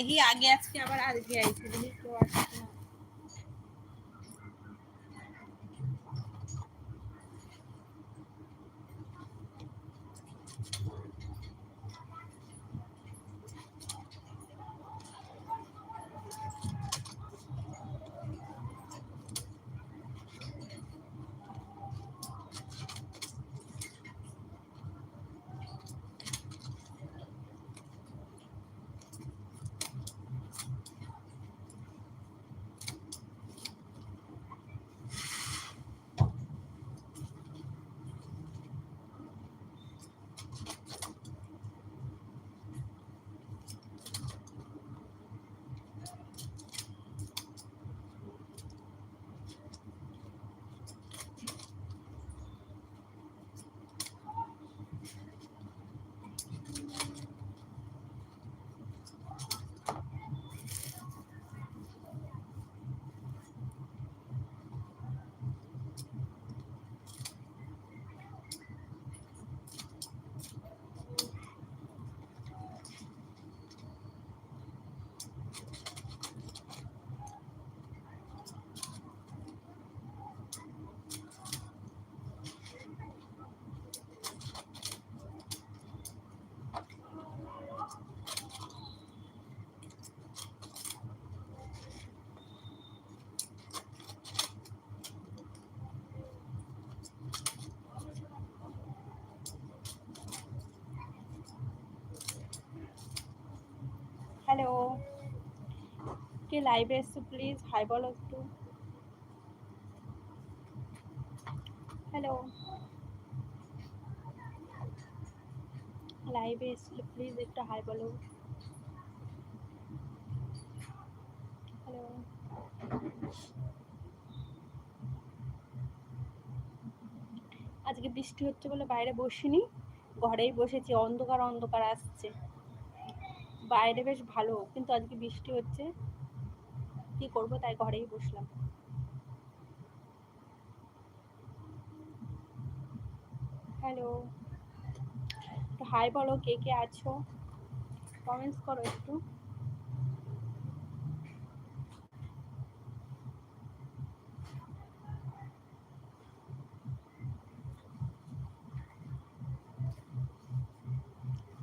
দেখি আগে আজকে আবার আজকে আইছে দেখি কেউ আসছে না। হ্যালো কে লাইভে এসছো প্লিজ হাই বলো একটু। হ্যালো লাইভে এসছিলে প্লিজ একটু হাই বলো। হ্যালো আজকে বৃষ্টি হচ্ছে বলে বাইরে বসিনি, ঘরেই বসেছি, অন্ধকার অন্ধকার আসছে। বাইরে বেশ ভালো, কিন্তু আজকে বৃষ্টি হচ্ছে। কি করব তাই ঘরেই বসলাম। হ্যালো হাই বলো, কে কে আছো? কমেন্টস করো একটু।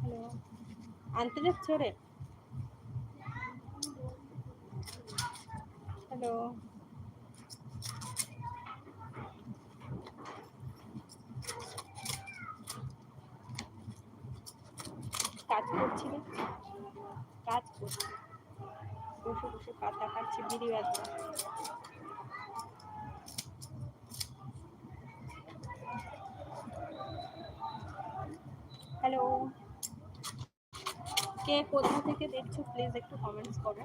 হ্যালো আনতে যাচ্ছ রে হ্যালো কাজ করছি কাজ করছি। বসে বসে পাতা কাটছি, বিড়ি বাজছে হ্যালো কে কোথা থেকে দেখছ প্লিজ একটু কমেন্টস করো।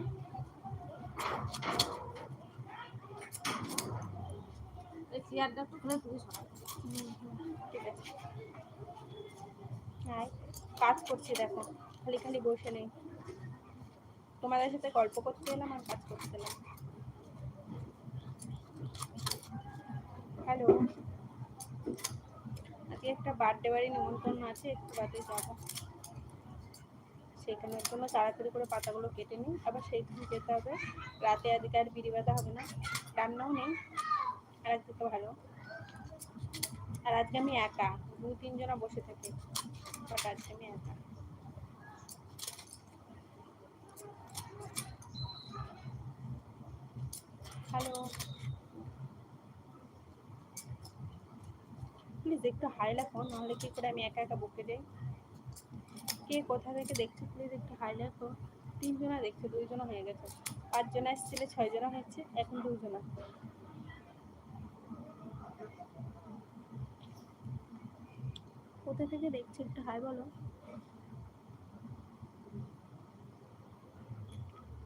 হ্যাঁ কাজ করছি দেখো খালি খালি বসে নেই তোমাদের সাথে গল্প করতে এলাম আর কাজ করতে এলাম হ্যালো আজকে একটা বার্থডে বাড়ি নিমন্ত্রণ আছে, একটু বাদে যাব। সেখানের জন্য তাড়াতাড়ি করে পাতাগুলো কেটে নিই আবার সেইখানে যেতে হবে। রাতে আজকে আর বিড়ি বাঁধা হবে না, রান্নাও নেই, আর তো ভালো। আর আজকে আমি একা, দু তিনজনা বসে থাকি, বাট আজকে আমি একা। হ্যালো প্লিজ একটু হাই লেখো নাহলে কি করে আমি একা একা বকে যাই কে কোথা থেকে দেখছ প্লিজ একটু হাই লেখো তিনজনা দেখছ, দুইজনা হয়ে গেছে। পাঁচজনা এসেছিলে, ছয়জনা হয়েছে, এখন দুইজনা। কোথা থেকে দেখছ একটু হাই বলো।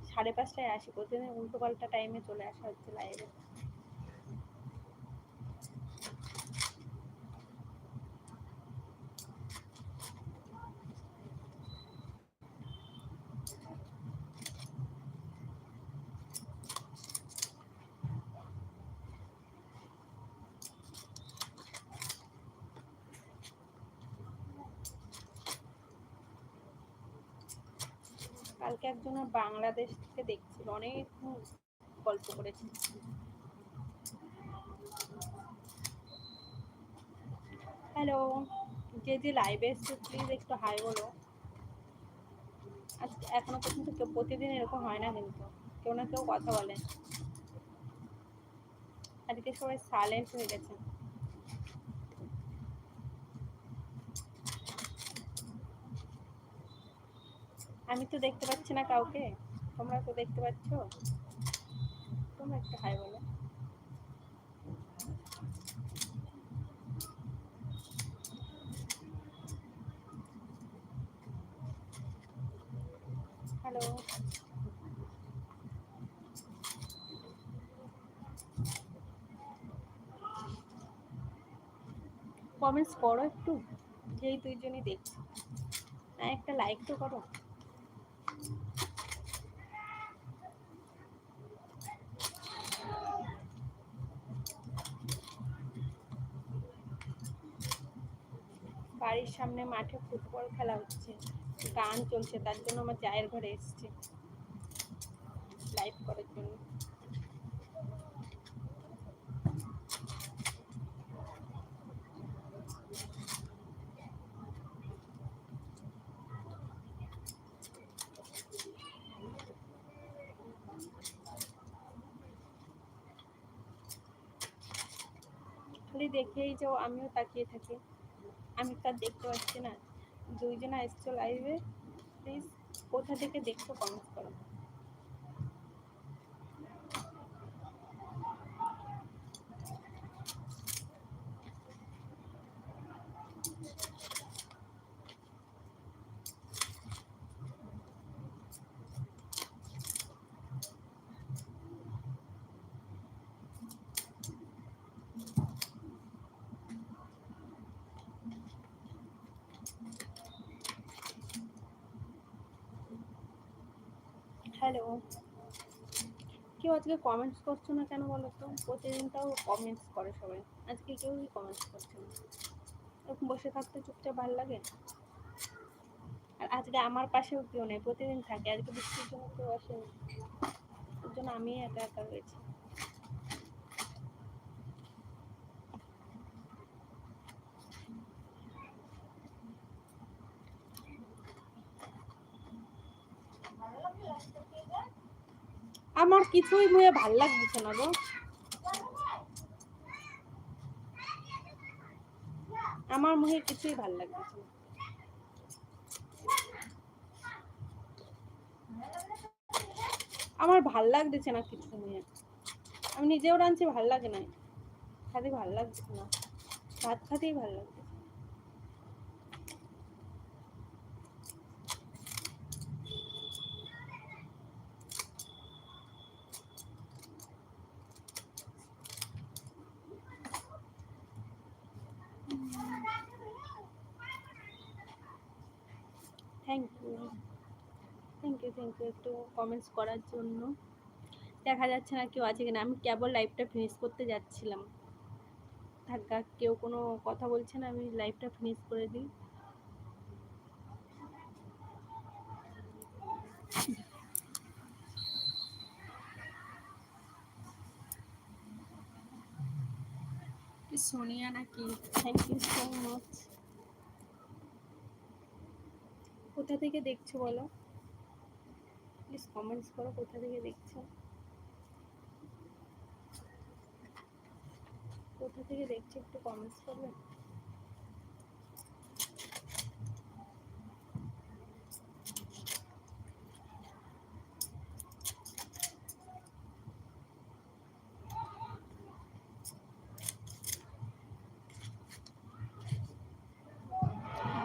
সাড়ে পাঁচটায় আসি, প্রতিদিন উল্টো পাল্টা টাইমে চলে আসা হচ্ছে লাইভে কালকে একজন বাংলাদেশ থেকে দেখছিল, অনেক গল্প করেছে। হ্যালো যে যে লাইভে এসছে প্লিজ একটু হাই বলো। আজকে এখনও পর্যন্ত প্রতিদিন এরকম হয় না কিন্তু, কেউ না কেউ কথা বলে। আজকে সবাই সাইলেন্ট হয়ে গেছে। আমি তো দেখতে পাচ্ছি না কাউকে। তোমরা তো দেখতে পাচ্ছ। তোমরা একটু হাই বলো। হ্যালো। কমেন্টস করো একটু। যেই দুইজনই দেখছি। একটা লাইক তো করো। বাড়ির সামনে মাঠে ফুটবল খেলা হচ্ছে, গান চলছে, তার জন্য আমার জায়ের ঘরে এসেছি। লাইভ করার জন্য। খালি দেখেই যাও, আমিও তাকিয়ে থাকি। আমি তার দেখতে পাচ্ছি না। দুইজনা এসছো লাইভে প্লিজ কোথা থেকে দেখছ? কমেন্ট করো হ্যালো কেউ আজকে কমেন্টস করছ না কেন বলো তো? প্রতিদিন তাও কমেন্টস করে সবাই। আজকে কেউই কমেন্টস করছে না। এরকম বসে থাকতে চুপচাপ ভালো লাগে? আর আজকে আমার পাশেও কেউ নেই, প্রতিদিন থাকে। আজকে বৃষ্টির জন্য কেউ আসেনি। ওর জন্য আমি একা একা রয়েছি। আমার কিছুই মুয়ে ভালো লাগছে না গো। আমার মুখে কিছুই ভালো লাগছে না। আমার ভালো লাগতেছে না কিছু নিয়ে আমি নিজেও রাঁধছি, ভালো লাগে না খালি ভালো লাগছে না। ভাত খাতেই ভালো লাগছে থ্যাংক ইউ থ্যাংক ইউ একটু কমেন্টস করার জন্য। দেখা যাচ্ছে না কেউ আছে কিনা। আমি কেবল লাইভটা ফিনিশ করতে যাচ্ছিলাম। থাকা কেউ কোনো কথা বলছে না আমি লাইভটা ফিনিশ করে দিই। সোনিয়া নাকি? থ্যাংক ইউ সো মাচ কোথা থেকে দেখছ বলো? প্লিজ কমেন্টস করো, কোথা থেকে দেখছ? কোথা থেকে দেখছ একটু কমেন্টস করবে?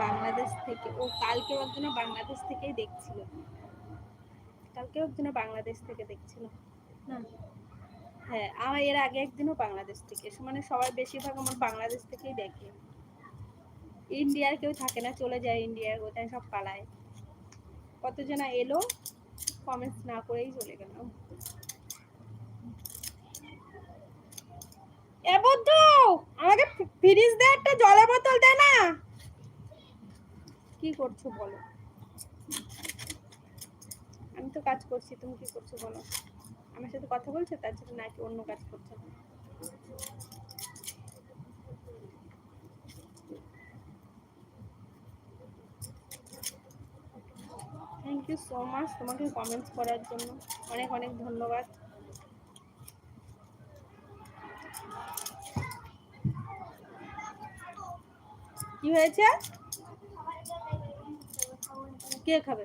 বাংলাদেশ থেকে, ও কালকে একজন বাংলাদেশ থেকেই দেখছিল। কালকে একজন বাংলাদেশ থেকে দেখছিল। না। হ্যাঁ আমার এর আগে একদিনও বাংলাদেশ থেকে। মানে সবাই বেশিরভাগ আমার বাংলাদেশ থেকেই দেখে। ইন্ডিয়ার কেউ থাকে না চলে যায় ইন্ডিয়ার কোথায় সব পালায়। কতজনা এলো কমেন্টস না করেই চলে গেল। এ বন্ধু আমাকে ফ্রিজ দে একটা জলের বোতল দে না। কি করছ বলো? আমি তো কাজ করছি, তুমি কি করছ বলো? আমার সাথে কথা বলছো, তার জন্য নাকি অন্য কাজ করছ? থ্যাংক ইউ সো মাচ তোমাকে কমেন্টস করার জন্য। অনেক অনেক ধন্যবাদ। কি হয়েছে? কে খাবে?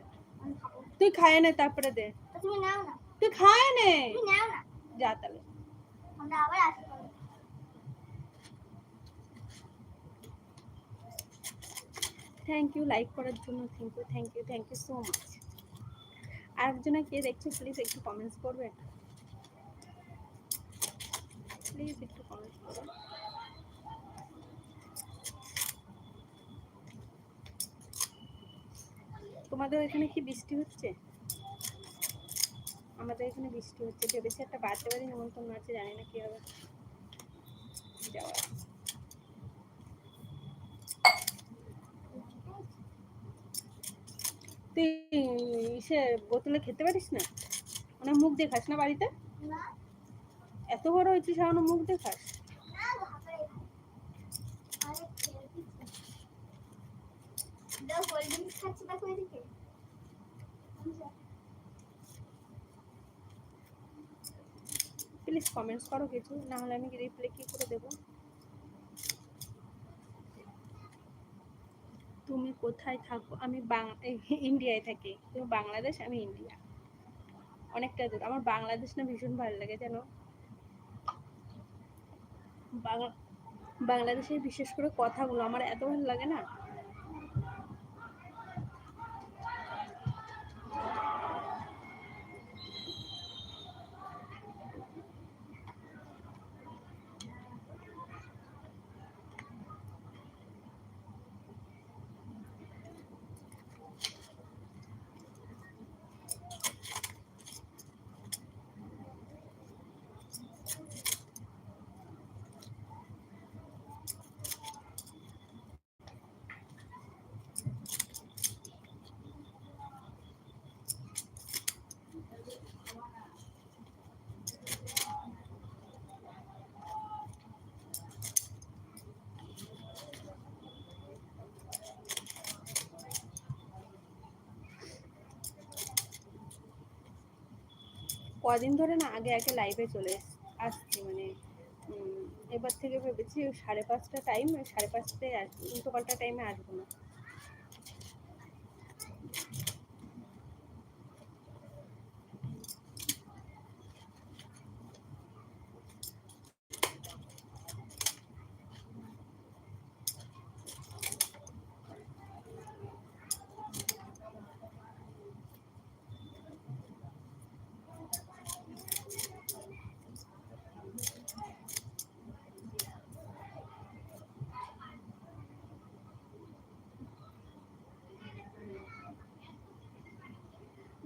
তুই খায় নে তারপরে দে। তুমি নাও না। তুই খায় নে। তুমি নাও না। যা তাহলে। আমরা আবার আসব থ্যাংক ইউ লাইক করার জন্য thank you thank you thank you so much আরেকজনে কে দেখছ প্লিজ একটু কমেন্টস করবে। প্লিজ একটু কমেন্টস করো। তোমাদের এখানে কি বৃষ্টি হচ্ছে? আমাদের এখানে বৃষ্টি হচ্ছে ভেবেছি একটা বার্থডে বাড়ি নিমন্ত্রণ আছে জানি না কি হবে। যাওয়ার তুই ইসে বোতলে খেতে পারিস না? মানে মুখ দেখাস না বাড়িতে? এত বড় হয়েছিস এখনও মুখ দেখাস না ভাবে আরে খেলছি কোল্ড ড্রিঙ্কস খাচ্ছি দেখো এদিকে প্লিজ কমেন্টস করো কিছু, না হলে আমি রিপ্লাই কি করে দেবো? তুমি কোথায় থাকো? আমি ইন্ডিয়ায় থাকি। তুমি বাংলাদেশ, আমি ইন্ডিয়া অনেকটা দূর। আমার বাংলাদেশ না ভীষণ ভালো লাগে, জানো? বাংলা- বাংলাদেশের বিশেষ করে কথাগুলো আমার এত ভালো লাগে না। কদিন ধরে না আগে আগে লাইভে চলে আসছি মানে এবার থেকে ভেবেছি সাড়ে পাঁচটা টাইম সাড়ে পাঁচটায় আসব উল্টো পাল্টা টাইমে আসব না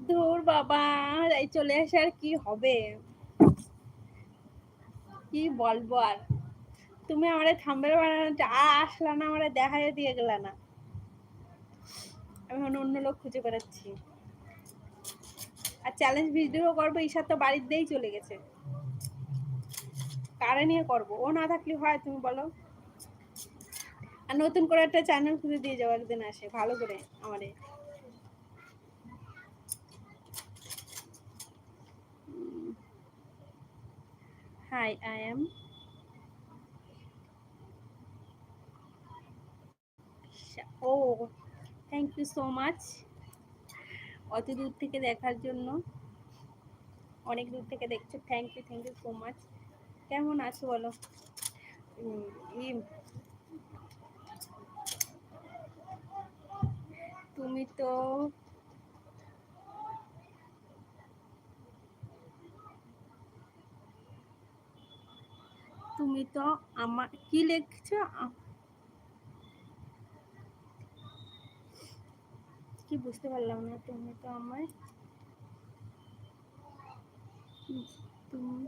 ধুর বাবা, এই চলে আসে আর কি হবে? কি বলব আর? তুমি আমারে থাম্বেল বানানো আর আসলা না আমারে দেখাই দিয়ে গেলা না। আমি অন্য লোক খুঁজে বেড়াচ্ছি। আর চ্যালেঞ্জ ভিডিও করব, ঈশার তো বাড়িতেই চলে গেছে। কারে নিয়ে করব? ও না থাকলে হয়, তুমি বলো। আর নতুন করে একটা চ্যানেল খুলে দিয়ে যাও, একদিন আসে, ভালো করে আমারে। Hi, I am. Oh, thank you so much. অত দূর থেকে দেখার জন্য অনেক দূর থেকে দেখছ thank you thank you so much কেমন আছো বলো তুমি তো তুমি তো আমার কি লিখছো? কি বুঝতে পারলাম না তুমি তো হুম, তুমি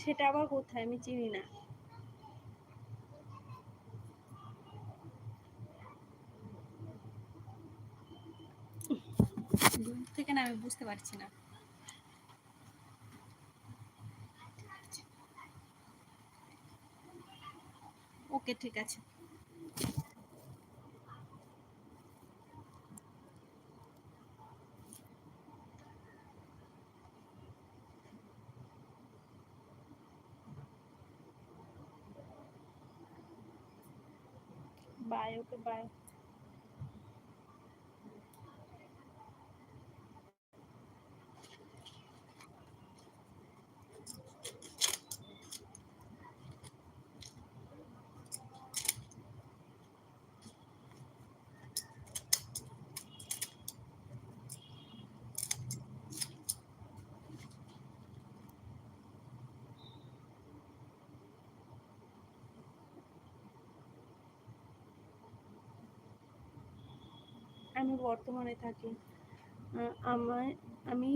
সেটা আবার কোথায়? আমি চিনি না দূর থেকে না আমি বুঝতে পারছি না। ওকে ঠিক আছে। বাই ওকে বাই আমি বর্তমানে থাকি। আমার, আমি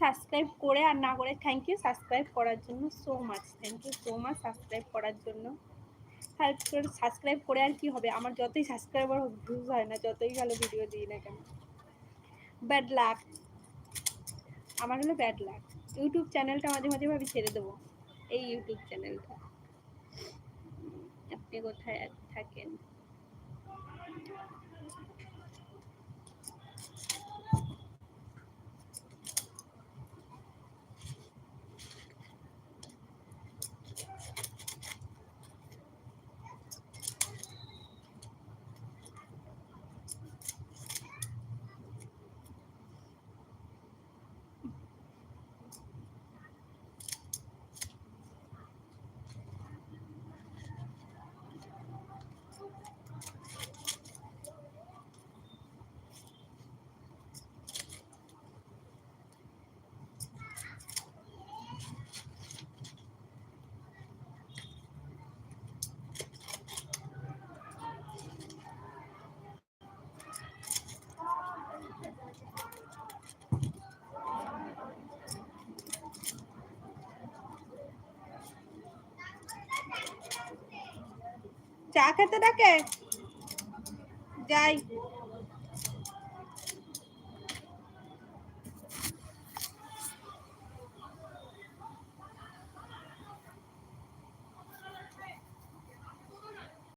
সাবস্ক্রাইব করে আর না করে থ্যাংক ইউ সাবস্ক্রাইব করার জন্য so much thank you so much subscribe করার জন্য। সাবস্ক্রাইব করে আর কি হবে? আমার যতই সাবস্ক্রাইবার ভিউজ হয় না, যতই ভালো ভিডিও দিই না কেন। ব্যাড লাক আমার হলো ব্যাড লাক ইউটিউব চ্যানেলটা মাঝে মাঝে ভাবি ছেড়ে দেবো। এই ইউটিউব চ্যানেলটা আপনি কোথায় থাকেন? চা খেতে ডাকে? যাই।